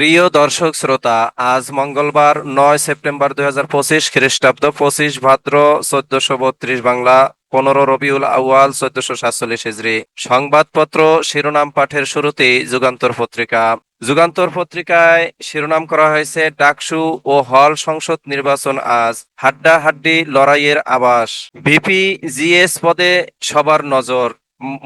প্রিয় দর্শক শ্রোতা, আজ মঙ্গলবার নয় সেপ্টেম্বর দুই হাজার পঁচিশ খ্রিস্টাব্দ পঁচিশ ভাদ্র চোদ্দশো বত্রিশ বাংলা পনেরো রবিউল আউয়াল চোদ্দশো সাতচল্লিশ হিজড়ি। সংবাদপত্র, শিরোনাম পাঠের শুরুতেই যুগান্তর পত্রিকা। যুগান্তর পত্রিকায় শিরোনাম করা হয়েছে ডাকসু ও হল সংসদ নির্বাচন আজ। হাড্ডা হাড্ডি লড়াইয়ের আবাস। ভিপি জিএস পদে সবার নজর।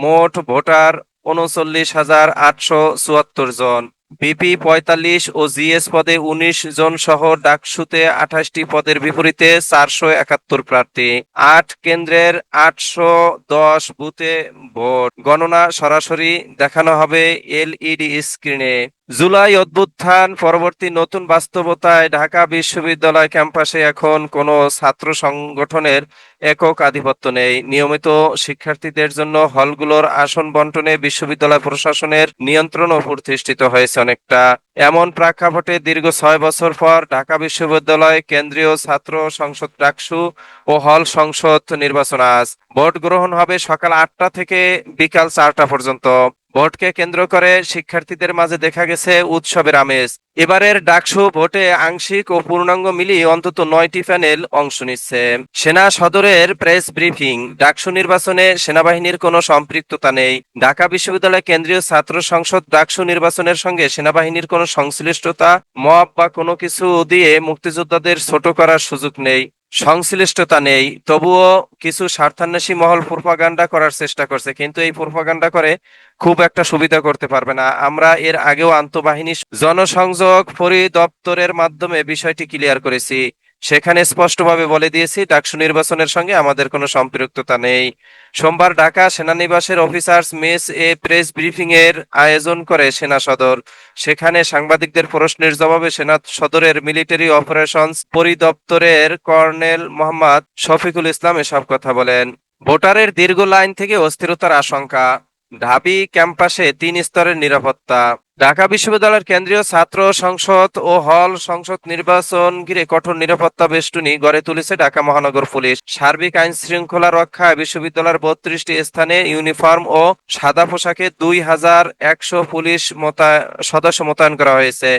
মোট ভোটার উনচল্লিশ হাজার আটশো চুয়াত্তর জন। বিপি পঁয়তাল্লিশ ও জিএস পদে উনিশ জন সহ ডাকসুতে আঠাশটি পদের বিপরীতে চারশো একাত্তর প্রার্থী। আট কেন্দ্রের আটশো দশ বুথে ভোট। গণনা সরাসরি দেখানো হবে এলইডি স্ক্রিনে। জুলাই অভ্যুত্থান পরবর্তী নতুন বাস্তবতায় ঢাকা বিশ্ববিদ্যালয় ক্যাম্পাসে এখন কোনো ছাত্র সংগঠনের একক আধিপত্য নেই। নিয়মিত শিক্ষার্থীদের জন্য হলগুলোর আসন বন্টনে বিশ্ববিদ্যালয় প্রশাসনের নিয়ন্ত্রণও প্রতিষ্ঠিত হয়েছে অনেকটা। এমন প্রেক্ষাপটে দীর্ঘ ছয় বছর পর ঢাকা বিশ্ববিদ্যালয় কেন্দ্রীয় ছাত্র সংসদ ডাকসু ও হল সংসদ নির্বাচন আজ। ভোট গ্রহণ হবে সকাল আটটা থেকে বিকাল চারটা পর্যন্ত। ভোটকে কেন্দ্র করে শিক্ষার্থীদের মাঝে দেখা গেছে উৎসবের আমেজ। এবারের ডাকসু ভোটে আংশিক ও পূর্ণাঙ্গ মিলিয়ে অন্তত নয়টি প্যানেল অংশ নিচ্ছে। সেনা সদরের প্রেস ব্রিফিং, ডাকসু নির্বাচনে সেনাবাহিনীর কোনো সম্পৃক্ততা নেই। ঢাকা বিশ্ববিদ্যালয় কেন্দ্রীয় ছাত্র সংসদ ডাকসু নির্বাচনের সঙ্গে সেনাবাহিনীর কোনো সংশ্লিষ্টতা মপ বা কোনো কিছু দিয়ে মুক্তিযোদ্ধাদের ছোট করার সুযোগ নেই। সংশ্লিষ্টতা নেই। তবুও কিছু স্বার্থান্বেষী মহল প্রোপাগান্ডা করার চেষ্টা করছে, কিন্তু এই প্রোপাগান্ডা করে খুব একটা সুবিধা করতে পারবে না। আমরা এর আগেও আন্তঃবাহিনী জনসংযোগ পরিদপ্তরের মাধ্যমে বিষয়টি ক্লিয়ার করেছি। সেখানে স্পষ্টভাবে বলে দিয়েছি, ডাকসু নির্বাচনের সঙ্গে আমাদের কোনো সম্পৃক্ততা নেই। সোমবার ঢাকা সেনানিবাসের অফিসার্স মেস এ প্রেস ব্রিফিং এর আয়োজন করে সেনা সদর। সেখানে সাংবাদিকদের প্রশ্নের জবাবে সেনা সদরের মিলিটারি অপারেশনস পরিদপ্তরের কর্নেল মোহাম্মদ শফিকুল ইসলাম এসব কথা বলেন। ভোটারের দীর্ঘ লাইন থেকে অস্থিরতার আশঙ্কা। ঢাবি ক্যাম্পাসে তিন স্তরের নিরাপত্তা। ঢাকা বিশ্ববিদ্যালয়ের কেন্দ্রীয় ছাত্র সংসদ ও হল সংসদ নির্বাচন ঘিরে কঠোর নিরাপত্তা বেষ্টনী গড়ে তুলেছে ঢাকা মহানগর পুলিশ। সার্বিক আইন শৃঙ্খলা রক্ষায় বিশ্ববিদ্যালয়ের বত্রিশটি স্থানে ইউনিফর্ম ও সাদা পোশাকে দুই হাজার একশো পুলিশ সদস্য মোতায়েন করা হয়েছে।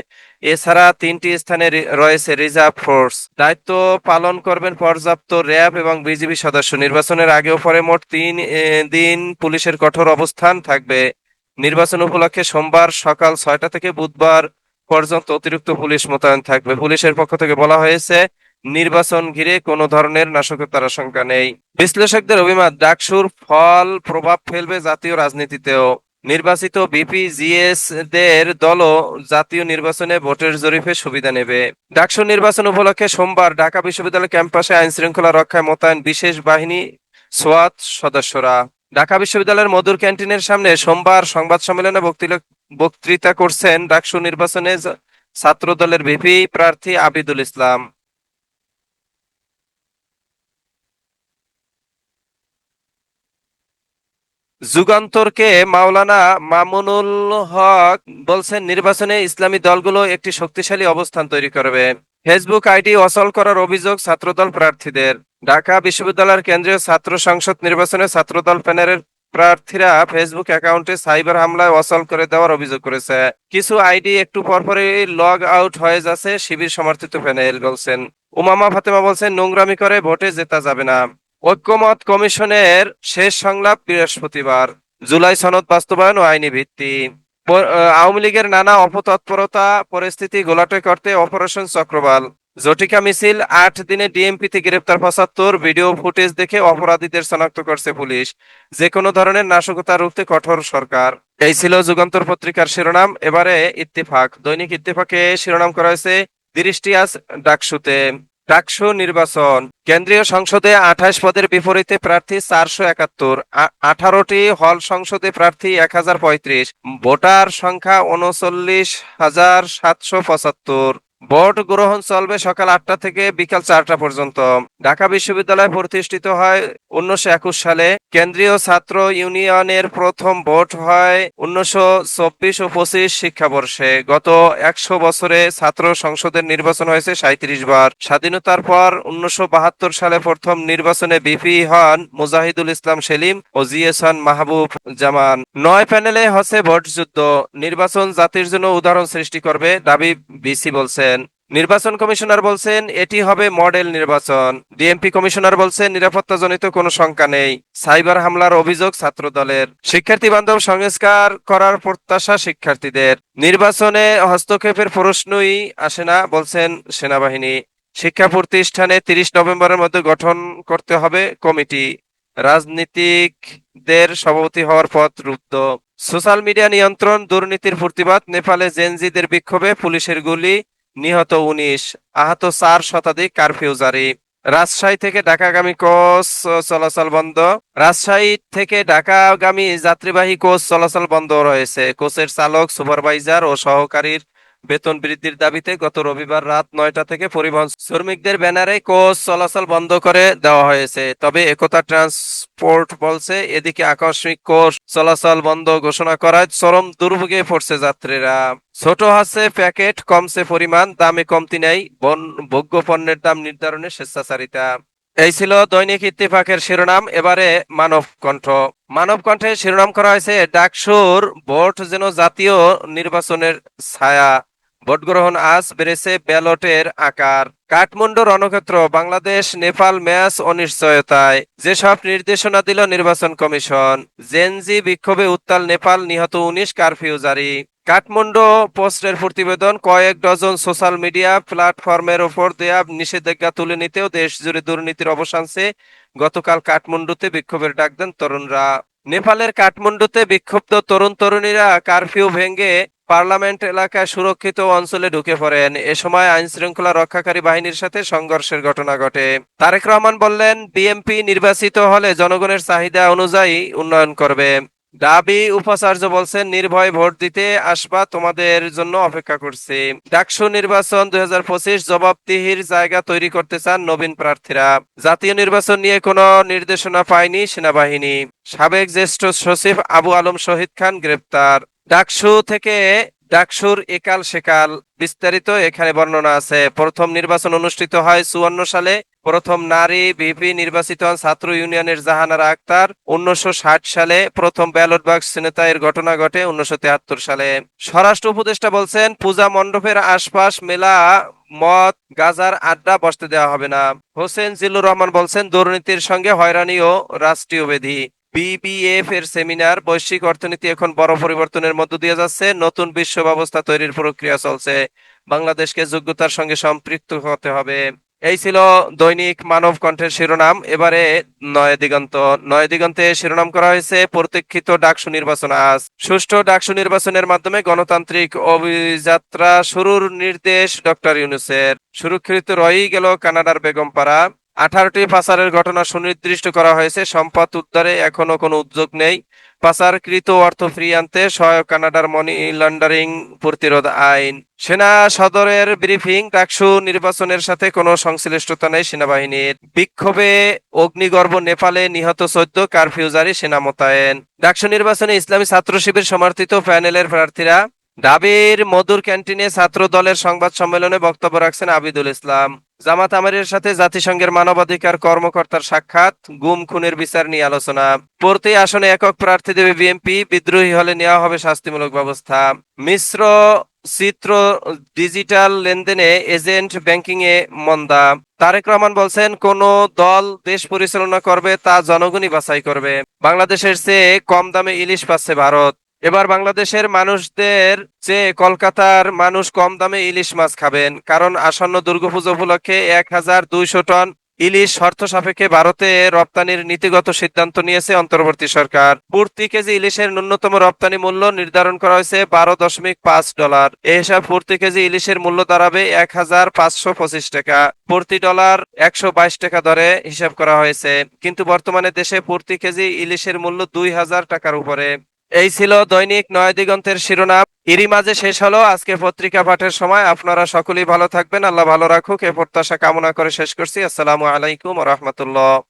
এছাড়া তিনটি স্থানে রয়েছে রিজার্ভ ফোর্স। দায়িত্ব পালন করবেন পর্যাপ্ত র্যাব এবং বিজিবি সদস্য। নির্বাচনের আগে ও পরে মোট তিন দিন পুলিশের কঠোর অবস্থান থাকবে। নির্বাচন উপলক্ষে সোমবার সকাল ছয়টা থেকে বুধবার পর্যন্ত অতিরিক্ত পুলিশ মোতায়েন থাকবে। পুলিশের পক্ষ থেকে বলা হয়েছে, নির্বাচন ঘিরে কোনো ধরনের নাশকতার আশঙ্কা নেই। বিশ্লেষকদের অভিমত, ডাকসুর ফল প্রভাব ফেলবে জাতীয় রাজনীতিতেও। নির্বাচিত বিপি জিএস দের দলও জাতীয় নির্বাচনে ভোটের জরিপে সুবিধা নেবে। ডাকসু নির্বাচন উপলক্ষে সোমবার ঢাকা বিশ্ববিদ্যালয় ক্যাম্পাসে আইন শৃঙ্খলা রক্ষায় মোতায়েন বিশেষ বাহিনী, সোয়াত সদস্যরা। ঢাকা বিশ্ববিদ্যালয়ের মধুর ক্যান্টিনের সামনে সোমবার সংবাদ সম্মেলনে বক্তৃতা- করছেন ডাকসু নির্বাচনে ছাত্র দলের ভিপি প্রার্থী আবিদুল ইসলাম। যুগান্তরকে মাওলানা মামুনুল হক বলছেন, নির্বাচনে ইসলামী দলগুলো একটি শক্তিশালী অবস্থান তৈরি করবে। ফেসবুক আইডি অচল করার অভিযোগ ছাত্রদল প্রার্থীদের। ঢাকা বিশ্ববিদ্যালয়ের কেন্দ্রীয় ছাত্র সংসদ নির্বাচনে ছাত্রদল প্যানেলের প্রার্থীরা ফেসবুক অ্যাকাউন্টে সাইবার হামলায় অচল করে দেওয়ার অভিযোগ করেছে। কিছু আইডি একটু পরপরই লগ আউট হয়ে যাচ্ছে, শিবির সমর্থিত প্যানেল বলছেন। উমামা ফাতেমা বলছেন, নোংরামি করে ভোটে জেতা যাবে না। ঐক্যমত কমিশনের শেষ সংলাপ বৃহস্পতিবার। জুলাই সনদ বাস্তবায়ন ও আইনি ভিত্তি। আওয়ামী লীগের নানা অপতৎপরতা, পরিস্থিতি গোলাটে করতে অপারেশন চক্রবাল। জটিকা মিছিল আট দিনে ডিএমপিতে গ্রেপ্তার পঁচাত্তর। ভিডিও ফুটেজ দেখে অপরাধীদের শনাক্ত করছে পুলিশ। যে কোনো ধরনের নাশকতা রুখতে কঠোর সরকার। এই ছিল যুগান্তর পত্রিকার শিরোনাম। এবারে ইত্তেফাক। দৈনিক ইত্তেফাকে শিরোনাম করা হয়েছে দৃষ্টি আজ ডাকসুতে। ডাকসু নির্বাচন। কেন্দ্রীয় সংসদে আঠাশ পদের বিপরীতে প্রার্থী চারশো একাত্তর। আঠারোটি হল সংসদে প্রার্থী এক হাজার পঁয়ত্রিশ। ভোটার সংখ্যা উনচল্লিশ হাজার সাতশো পঁচাত্তর। ভোট গ্রহণ চলবে সকাল আটটা থেকে বিকাল চারটা পর্যন্ত। ঢাকা বিশ্ববিদ্যালয় প্রতিষ্ঠিত হয় উনিশশো একুশ সালে। কেন্দ্রীয় ছাত্র ইউনিয়নের প্রথম ভোট হয় উনিশশো চব্বিশ ও পঁচিশ শিক্ষাবর্ষে। গত একশো বছরে ছাত্র সংসদের নির্বাচন হয়েছে সাঁত্রিশ বার। স্বাধীনতার পর উনিশশো বাহাত্তর সালে প্রথম নির্বাচনে বিপি হন মুজাহিদুল ইসলাম সেলিম ও জিএস হন মাহবুব জামান। নয় প্যানেলে হচ্ছে ভোট যুদ্ধ নির্বাচন জাতির জন্য উদাহরণ সৃষ্টি করবে দাবি বিসি বলছেন নির্বাচন কমিশনার বলছেন, এটি হবে মডেল নির্বাচন। ডিএমপি কমিশনার বলছেন, নিরাপত্তাজনিত কোনো শঙ্কা নেই। সাইবার হামলার অভিযোগ ছাত্র দলের শিক্ষার্থী বান্ধব সংস্কার করার প্রত্যাশা শিক্ষার্থীদের। নির্বাচনে হস্তক্ষেপের প্রশ্নই আসে না, বলছেন সেনাবাহিনী। শিক্ষা প্রতিষ্ঠানে তিরিশ নভেম্বরের মধ্যে গঠন করতে হবে কমিটি। রাজনীতিকদের সভাপতি হওয়ার পথ রুদ্ধ। সোশ্যাল মিডিয়া নিয়ন্ত্রণ দুর্নীতির প্রতিবাদ। নেপালে জেনজিদের বিক্ষোভে পুলিশের গুলি। নিহত উনিশ, আহত চার শতাধিক কারফিউজারি রাজশাহী থেকে ঢাকাগামী কোচ চলাচল বন্ধ। রাজশাহী থেকে ঢাকাগামী যাত্রীবাহী কোচ চলাচল বন্ধ রয়েছে। কোচের চালক, সুপারভাইজার ও সহকারীর বেতন বৃদ্ধির দাবিতে গত রবিবার রাত নয়টা থেকে পরিবহন শ্রমিকদের ব্যানারে কোচ চলাচল বন্ধ করে দেওয়া হয়েছে। তবে একতা ট্রান্সপোর্ট বলছে, এদিকে আকস্মিক কোচ চলাচল বন্ধ ঘোষণা করায় চরম দুর্ভোগে পড়ছে যাত্রীরা। ছোট হাসে প্যাকেট কমছে পরিমাণ, দামে কমতি নেই ভোগ্য পণ্যের দাম নির্ধারণে স্বেচ্ছাচারিতা। এই ছিল দৈনিক ইত্তেফাকের শিরোনাম, এবারে মানব কণ্ঠ মানব কণ্ঠে শিরোনাম করা হয়েছে, ডাকসুর ভোট যেন জাতীয় নির্বাচনের ছায়া। ভোট গ্রহণ আজ বেড়েছে ব্যালটের আকার। কাঠমান্ডু রণক্ষেত্র, বাংলাদেশ, নেপাল ম্যাচ অনিশ্চয়তায়। যেসব নির্দেশনা দিল নির্বাচন কমিশন, জেনজি বিক্ষোভে উত্তাল নেপাল নিহত উনিশ কারফিউ জারি। কাঠমান্ডু পোস্টের প্রতিবেদন, কয়েক ডজন সোশ্যাল মিডিয়া প্ল্যাটফর্মের ওপর দেয়া নিষেধাজ্ঞা তুলে নিতেও দেশ জুড়ে দুর্নীতির অবসান গতকাল কাঠমান্ডুতে বিক্ষোভের ডাক দেন তরুণরা। নেপালের কাঠমান্ডুতে বিক্ষুব্ধ তরুণ তরুণীরা কারফিউ ভেঙে পার্লামেন্ট এলাকায় সুরক্ষিত অঞ্চলে ঢুকে পড়েন। এ সময় আইন শৃঙ্খলা রক্ষাকারী বাহিনীর সাথে সংঘর্ষের ঘটনা ঘটে। তারেক রহমান বললেন বিএমপি নির্বাচিত হলে জনগণের চাহিদা অনুযায়ী উন্নয়ন করবে। দাবি উপাচার্য বলছেন, নির্ভয় ভোট দিতে আসবা, তোমাদের জন্য অপেক্ষা করছে। ডাকসু নির্বাচন দুই হাজার পঁচিশ জবাবদিহির জায়গা তৈরি করতে চান নবীন প্রার্থীরা। জাতীয় নির্বাচন নিয়ে কোন নির্দেশনা পায়নি সেনাবাহিনী। সাবেক জ্যেষ্ঠ সচিব আবু আলম শহীদ খান গ্রেপ্তার। ডাকসু থেকে ডাকসুর একাল সেকাল। বিস্তারিত এখানে বর্ণনা আছে। প্রথম নির্বাচন অনুষ্ঠিত হয় চুয়ান্ন সালে। প্রথম নারী বিপি নির্বাচিত হন ছাত্র ইউনিয়নের জাহানারা আক্তার। উনিশশো সালে প্রথম ব্যালট বাক্স ছিনতাইয়ের ঘটনা ঘটে উনিশশো সালে। স্বরাষ্ট্র উপদেষ্টা বলছেন, পূজা মণ্ডপের আশপাশ, মেলা, মদ, গাজার আড্ডা বসতে দেওয়া হবে না। হোসেন জিল্লুর রহমান বলছেন, দুর্নীতির সঙ্গে হয়রানি ও রাষ্ট্রীয় বেধি। বিবিএফ এর সেমিনার বৈশ্বিক অর্থনীতি এখন বড় পরিবর্তনের মধ্য দিয়ে যাচ্ছে, নতুন বিশ্ব ব্যবস্থা তৈরির প্রক্রিয়া চলছে, বাংলাদেশকে যোগ্যতার সঙ্গে সম্পৃক্ত হতে হবে। এই ছিল দৈনিক মানব কণ্ঠের শিরোনাম, এবারে নয় দিগন্ত। নয় দিগন্তে শিরোনাম করা হয়েছে, প্রতীক্ষিত ডাকসু নির্বাচন আজ। সুষ্ঠু ডাকসু নির্বাচনের মাধ্যমে গণতান্ত্রিক অভিযাত্রা শুরুর নির্দেশ ডক্টর ইউনুসের। সুরক্ষিত রয়েই গেল কানাডার বেগমপাড়া। আঠারোটি পাচারের ঘটনা সুনির্দিষ্ট করা হয়েছে। সম্পদ উদ্ধারে এখনও কোনো উদ্যোগ নেই। পাচারকৃত অর্থ ফ্রি আনতে সহায়ক কানাডার মানি লন্ডারিং প্রতিরোধ আইন। সেনা সদরের ব্রিফিং, ডাকসু নির্বাচনের সাথে কোনো সংশ্লিষ্টতা নেই সেনাবাহিনীর। বিক্ষোভে অগ্নিগর্ভ নেপালে নিহত চোদ্দ, কারফিউ জারি, সেনা মোতায়েন। ডাকসু নির্বাচনে ইসলামী ছাত্র শিবির সমর্থিত প্যানেলের প্রার্থীরা। ডাবির মধুর ক্যান্টিনে ছাত্র দলের সংবাদ সম্মেলনে বক্তব্য রাখছেন আবিদুল ইসলাম। জামাত আমিরের সাথে জাতিসংঘের মানবাধিকার কর্মকর্তার সাক্ষাৎ, গুম, খুনের বিচার নিয়ে আলোচনা। প্রতি আসনে একক প্রার্থী দেবে বিএনপি, বিদ্রোহী হলে নেওয়া হবে শাস্তিমূলক ব্যবস্থা। মিশ্র চিত্র ডিজিটাল লেনদেনে এজেন্ট ব্যাংকিং এ মন্দা। তারেক রহমান বলছেন, কোন দল দেশ পরিচালনা করবে তা জনগণই বাছাই করবে। বাংলাদেশের চেয়ে কম দামে ইলিশ পাচ্ছে ভারত। এবার বাংলাদেশের মানুষদের চেয়ে কলকাতার মানুষ কম দামে ইলিশ মাছ খাবেন, কারণ আসন্ন দুর্গাপুজো উপলক্ষে এক হাজার দুইশো টন ইলিশ শর্ত সাপেক্ষে ভারতে রপ্তানির নীতিগত সিদ্ধান্ত নিয়েছে অন্তর্বর্তী সরকার। প্রতি কেজি ইলিশের ন্যূনতম রপ্তানি মূল্য নির্ধারণ করা হয়েছে বারো দশমিক পাঁচ ডলার। এ হিসাব প্রতি কেজি ইলিশের মূল্য দাঁড়াবে এক হাজার পাঁচশো পঁচিশ টাকা। প্রতি ডলার একশো বাইশ টাকা দরে হিসাব করা হয়েছে। কিন্তু বর্তমানে দেশে প্রতি কেজি ইলিশের মূল্য দুই হাজার টাকার উপরে। এই ছিল দৈনিক নয় দিগন্তের শিরোনাম। এরই মাঝে শেষ হলো আজকে পত্রিকা পাঠের সময়। আপনারা সকলেই ভালো থাকবেন, আল্লাহ ভালো রাখুক। এ প্রত্যাশা কামনা করে শেষ করছি। আসসালামু আলাইকুম রহমতুল্লাহ।